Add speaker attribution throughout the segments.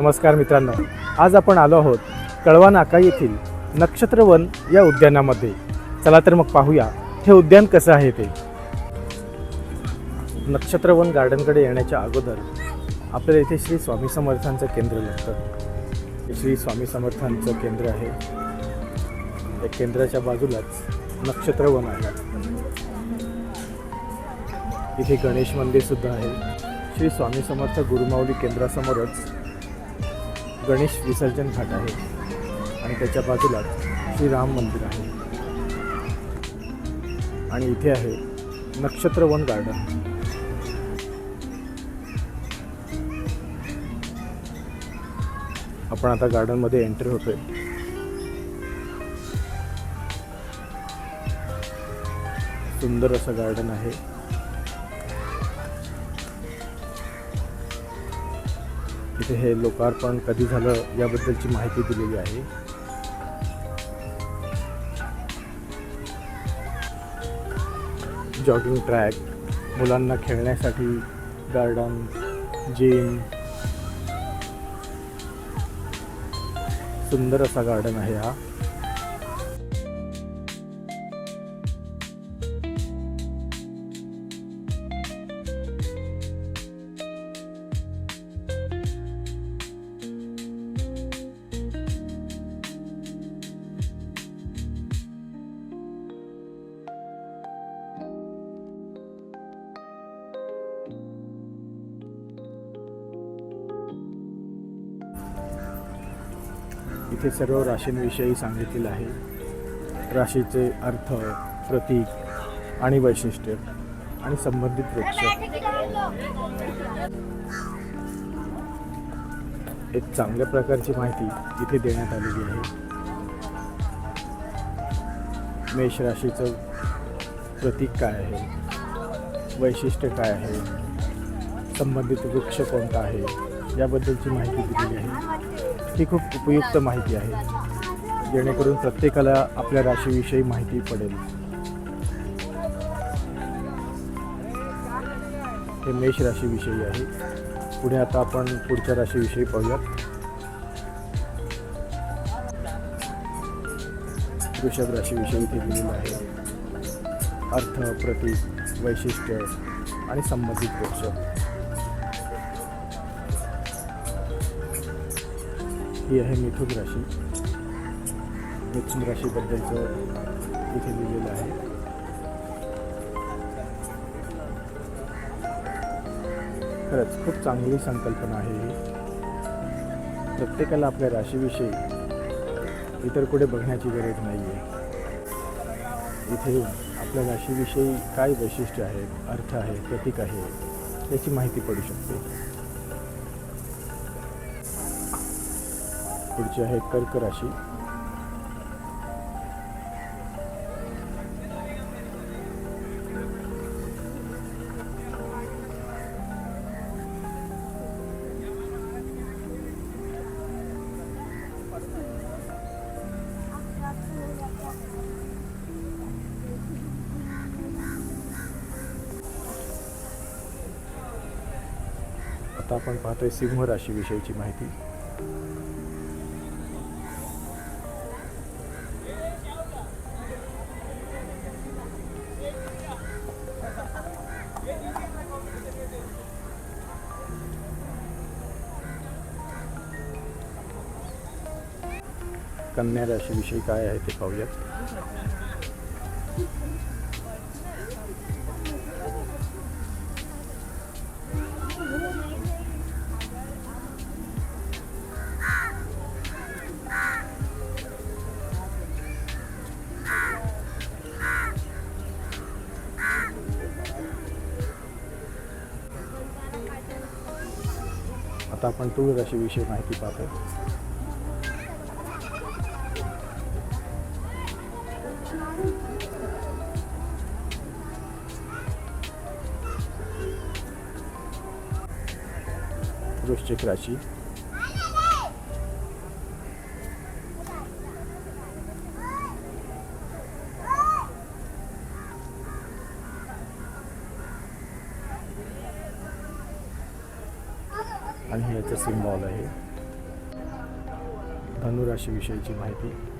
Speaker 1: नमस्कार मित्रांनो आज आपण आलो आहोत कळवा नाका येथील नक्षत्रवन या उद्यानामध्ये. चला तर मग पाहूया हे उद्यान कसं आहे ते. नक्षत्रवन गार्डनकडे येण्याच्या अगोदर आपल्याला इथे श्री स्वामी समर्थांचं केंद्र लागतं. श्री स्वामी समर्थांचं केंद्र आहे. त्या केंद्राच्या बाजूलाच नक्षत्रवन आहे. इथे गणेश मंदिरसुद्धा आहे. श्री स्वामी समर्थ गुरुमाऊली केंद्रासमोरच गणेश विसर्जन घाट आहे आणि त्याच्या बाजूलाच श्री राम मंदिर आहे. आणि इथे आहे नक्षत्रवन गार्डन. आपण आता गार्डनमध्ये एंट्री होतोय. सुंदर असं गार्डन आहे. इथे हे लोकार्पण कधी झालं याबद्दलची माहिती दिलेली आहे. जॉगिंग ट्रॅक मुलांना खेळण्यासाठी गार्डन जिम. सुंदर असा गार्डन आहे हा. इथे सर्व राशींविषयी सांगितलेलं आहे. राशीचे अर्थ प्रतीक आणि वैशिष्ट्य आणि संबंधित वृक्ष. एक चांगल्या प्रकारची माहिती इथे देण्यात आलेली आहे. मेष राशीचं प्रतीक काय आहे? वैशिष्ट्य काय आहे? संबंधित वृक्ष कोणता आहे? याबद्दलची माहिती दिलेली आहे. ही खूप उपयुक्त माहिती आहे. जेणेकरून प्रत्येकाला आपल्या राशीविषयी माहिती पडेल. हे मेष राशीविषयी आहे. पुढे आता आपण पुढच्या राशीविषयी पाहूयात. वृषभ राशीविषयी ते दिलेलं आहे. अर्थ प्रतीक वैशिष्ट्य आणि संबंधित वृक्ष. ही आहे मिथुन राशी. मिथुन राशीबद्दलचं इथे लिहिलेलं आहे. खरंच खूप चांगली संकल्पना आहे ही. प्रत्येकाला आपल्या राशीविषयी इतर कुठे बघण्याची गरज नाही आहे इथे येऊन आपल्या राशीविषयी काय वैशिष्ट्य आहे अर्थ आहे प्रतीक आहे याची माहिती पडू शकते. पुढची आहे कर्क राशी. आता आपण पाहतोय सिंह राशीविषयीची माहिती. कन्या राशीविषयी काय आहे ते पाहूयात. आता आपण तुळ राशीविषयी माहिती पाहतो वृश्चिक राशी. आणि ह्याचं सिम्बॉल आहे. धनुराशीविषयीची माहिती.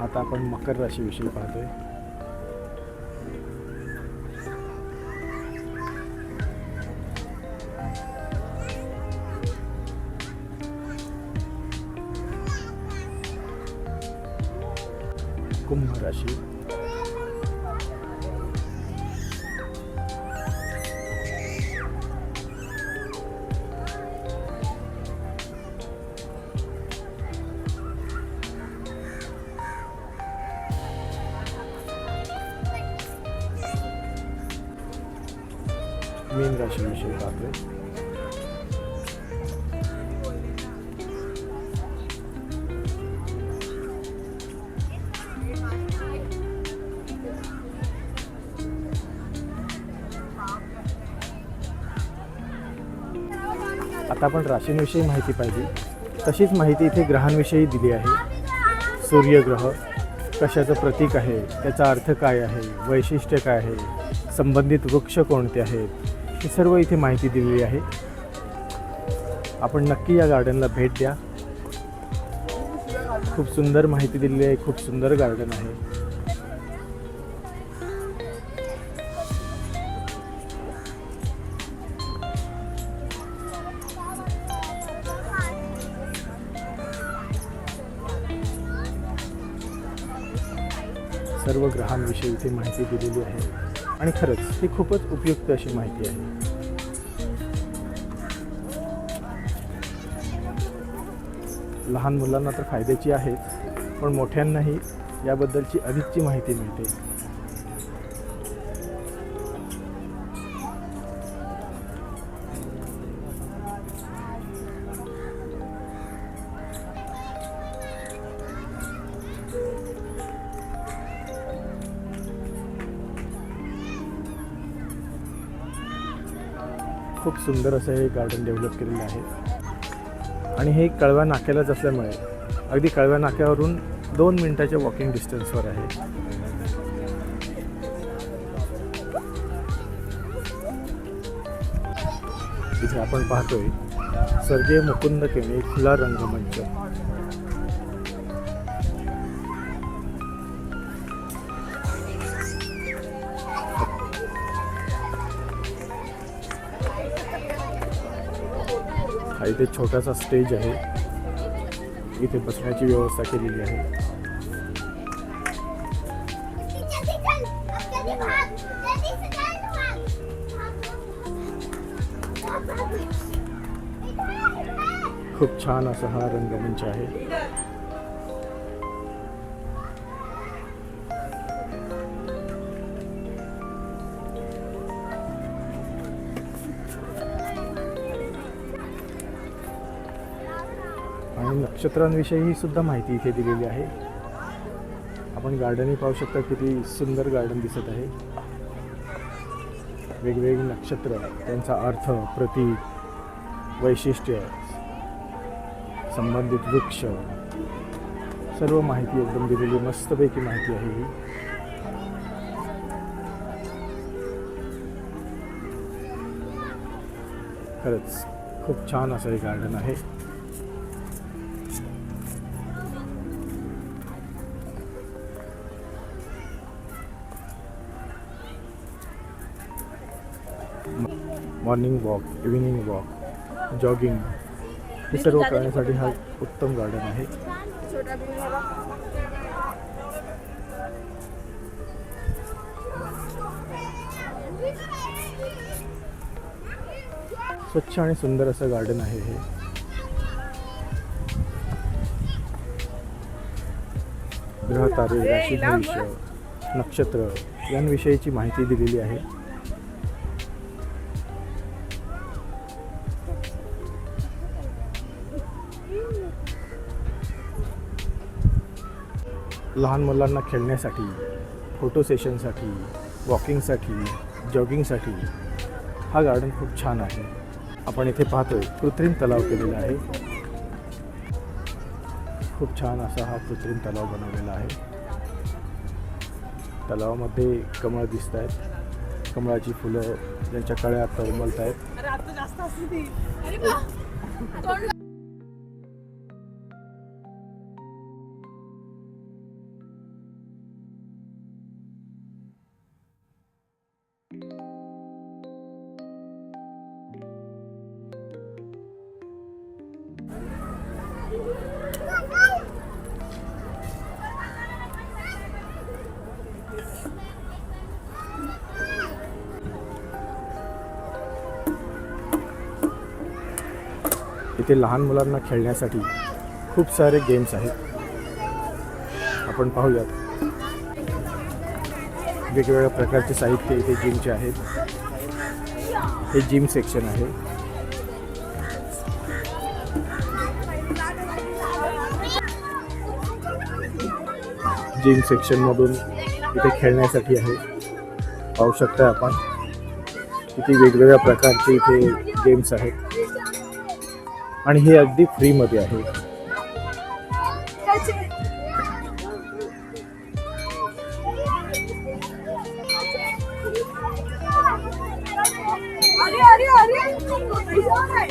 Speaker 1: आता आपण मकर राशीविषयी पाहतोय. कुंभ राशी. मीन राशीविषयी पाहतोय आता आपण राशींविषयी माहिती पाहिजे तशीच माहिती इथे ग्रहांविषयी दिली आहे. सूर्यग्रह कशाचं प्रतीक आहे? त्याचा अर्थ काय आहे? वैशिष्ट्य काय आहे? संबंधित वृक्ष कोणते आहेत? हे सर्व इथे माहिती दिलेली आहे. आपण नक्की या गार्डनला भेट द्या. खूप सुंदर माहिती दिलेली आहे खूप सुंदर गार्डन आहे. सर्व ग्रहांविषयी इथे माहिती दिलेली आहे. आणि खरंच ही खूपच उपयुक्त अशी माहिती आहे. लहान मुलांना तर फायद्याची आहेच पण मोठ्यांनाही याबद्दलची अधिकची माहिती मिळते. खूप सुंदर असं हे गार्डन डेव्हलप केलेलं आहे. आणि हे कळव्या नाक्यालाच असल्यामुळे अगदी कळव्या नाक्यावरून दोन मिनटाच्या वॉकिंग डिस्टन्सवर आहे. इथे आपण पाहतोय सर्गे मुकुंद केणे खुला रंगमंच. हा इथे छोटासा स्टेज आहे. इथे बसण्याची व्यवस्था केलेली आहे. खूप छान असा हा रंगमंच आहे. नक्षत्रांविषयी सुद्धा माहिती इथे दिलेली आहे. आपण गार्डनही पाहू शकता किती सुंदर गार्डन दिसत आहे. वेगवेगळी नक्षत्र त्यांचा अर्थ प्रतीक वैशिष्ट्य संबंधित वृक्ष सर्व माहिती एकदम दिलेली मस्तपैकी माहिती आहे ही. खरंच खूप छान असं हे गार्डन आहे. Morning walk evening walk jogging हे सर्व करण्यासाठी हा उत्तम गार्डन आहे. स्वच्छ आणि सुंदर असं गार्डन आहे हे. ग्रह तारे राशी भविष्य नक्षत्र यांविषयीची माहिती दिलेली आहे. लहान मुलांना खेळण्यासाठी फोटो सेशनसाठी वॉकिंगसाठी जॉगिंगसाठी हा गार्डन खूप छान आहे. आपण इथे पाहतोय कृत्रिम तलाव केलेला आहे. खूप छान असा हा कृत्रिम तलाव बनवलेला आहे. तलावामध्ये कमळ दिसत आहेत कमळाची फुलं ज्यांच्या कळ्या आता उमलत आहेत इथे लहान मुलांना खेळण्यासाठी खूप सारे गेम्स आहेत. आपण पाहूयात. वेगवेगळ्या प्रकारचे साहित्य इथे जिमचे आहेत. हे जिम सेक्शन आहे. जिम सेक्शनमधून इथे खेळण्यासाठी आहे. पाहू शकता आपण. किती वेगवेगळ्या प्रकारचे इथे गेम्स आहेत. आणि हे अगदी फ्रीमध्ये आहे.
Speaker 2: अरे अरे अरे.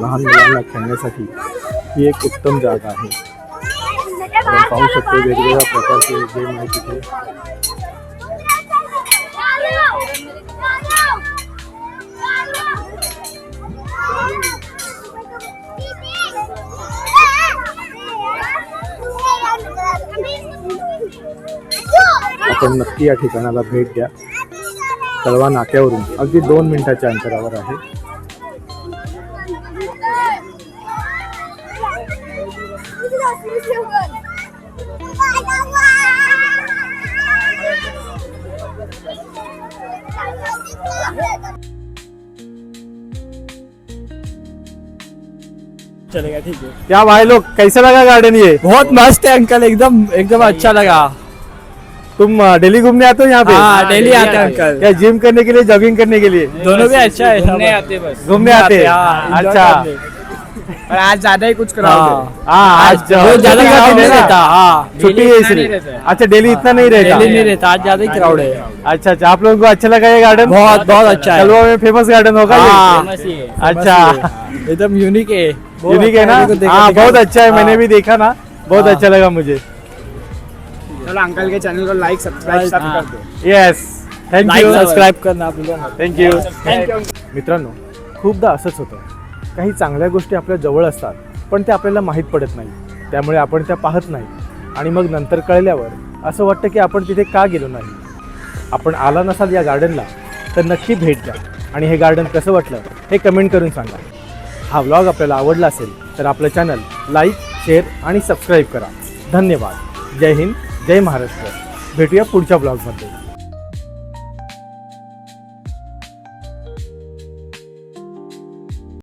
Speaker 1: लहान मुलांना खेळण्यासाठी ही एक उत्तम जागा आहे. आपण पाहू शकतो वेगवेगळ्या प्रकारचे गेम आहेत तिथे आपण नक्की या ठिकाणाला भेट द्या. कळवा नाक्यावरून. अगदी दोन मिनिटाच्या अंतरावर आहे.
Speaker 3: चलेगा ठीक है।
Speaker 1: क्या भाई लोग कैसा लगा गार्डन ये?
Speaker 3: बहुत मस्त है अंकल एकदम एकदम अच्छा लगा।
Speaker 1: तुम डेली घूमने आते हो यहाँ पे?
Speaker 3: हाँ डेली आते हैं अंकल
Speaker 1: क्या जिम करने के लिए जॉगिंग करने के लिए?
Speaker 3: दोनों भी अच्छा है
Speaker 4: घूमने आते बस।
Speaker 1: घूमने आते हैं?
Speaker 3: हाँ,
Speaker 1: अच्छा।
Speaker 4: और आज ज़्यादा ही कुछ
Speaker 3: हाँ।
Speaker 1: हाँ आज
Speaker 3: ज़्यादा नहीं रहता। हाँ।
Speaker 1: छुट्टी है इसलिए। अच्छा डेली इतना नहीं रहता।
Speaker 3: डेली नहीं रहता। आज ज़्यादा ही क्राउड है।
Speaker 1: अच्छा अच्छा आप लोगों को अच्छा लगा ये गार्डन
Speaker 3: बहुत बहुत अच्छा है।
Speaker 1: कलवा में फ़ेमस गार्डन होगा ये?
Speaker 3: हाँ।
Speaker 4: फ़ेमस ही है
Speaker 1: अच्छा।
Speaker 3: एकदम यूनिक है।
Speaker 1: यूनिक है ना?
Speaker 3: अच्छा
Speaker 1: हाँ बहुत अच्छा है। मैंने
Speaker 3: हाँ।
Speaker 1: भी देखा ना। बहुत
Speaker 3: हाँ।
Speaker 1: अच्छा लगा मुझे।
Speaker 4: चलो अंकल के चैनल को लाइक सब्सक्राइब सब
Speaker 3: हाँ।
Speaker 4: कर दो।
Speaker 1: Yes
Speaker 3: like
Speaker 1: thank you
Speaker 3: subscribe करना भूलो मत.
Speaker 1: थँक्यू
Speaker 4: थँक्यू
Speaker 1: मित्रांनो खूपदा असंच होतं. काही चांगल्या गोष्टी आपल्या जवळ असतात पण त्या आपल्याला माहीत पडत नाही. त्यामुळे आपण त्या पाहत नाही. आणि मग नंतर कळल्यावर असं वाटतं की आपण तिथे का गेलो नाही. आपण आला नसाल या गार्डनला तर नक्की भेट द्या. आणि हे गार्डन कसं वाटलं हे कमेंट करून सांगा. हा व्लॉग आपल्याला आवडला असेल तर आपलं चॅनल लाईक शेअर आणि सबस्क्राईब करा. धन्यवाद. जय हिंद जय महाराष्ट्र. भेटूया पुढच्या ब्लॉगमध्ये